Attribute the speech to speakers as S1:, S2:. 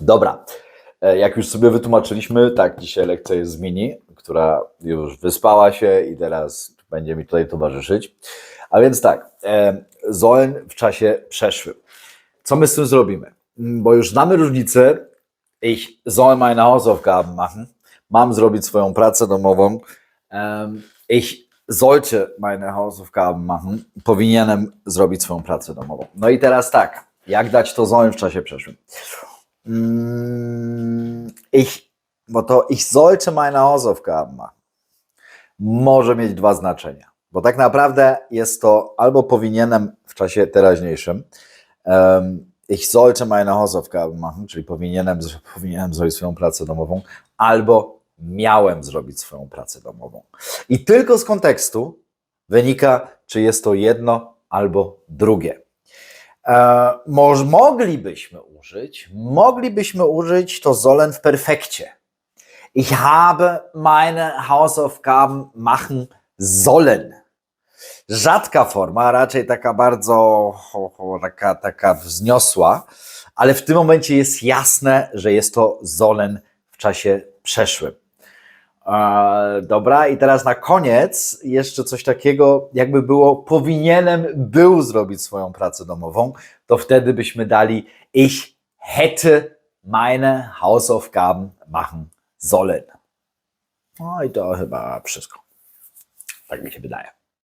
S1: Dobra, E, jak już sobie wytłumaczyliśmy, tak, dzisiaj lekcja jest z Mini, która już wyspała się i teraz będzie mi tutaj towarzyszyć. A więc tak, e, sollen w czasie przeszłym. Co my z tym zrobimy? Mm, Bo już znamy różnicę. Ich soll meine Hausaufgaben machen. Mam zrobić swoją pracę domową. Ich sollte meine Hausaufgaben machen. Powinienem zrobić swoją pracę domową. No i teraz tak, jak dać to sollen w czasie przeszłym? Mm, Ich, bo to ich sollte meine Hausaufgaben machen. Może mieć dwa znaczenia, bo tak naprawdę jest to albo powinienem w czasie teraźniejszym, um, ich sollte meine Hausaufgaben machen, czyli powinienem, powinienem zrobić swoją pracę domową, albo miałem zrobić swoją pracę domową. I tylko z kontekstu wynika, czy jest to jedno albo drugie. E, moż, moglibyśmy użyć, moglibyśmy użyć to sollen w perfekcie. Ich habe meine Hausaufgaben machen sollen. Rzadka forma, raczej taka bardzo ho, ho, taka, taka wzniosła, ale w tym momencie jest jasne, że jest to sollen w czasie przeszłym. Dobra, i teraz na koniec jeszcze coś takiego, jakby było, powinienem był zrobić swoją pracę domową, to wtedy byśmy dali ich hätte meine Hausaufgaben machen sollen. No i to chyba wszystko. Tak mi się wydaje.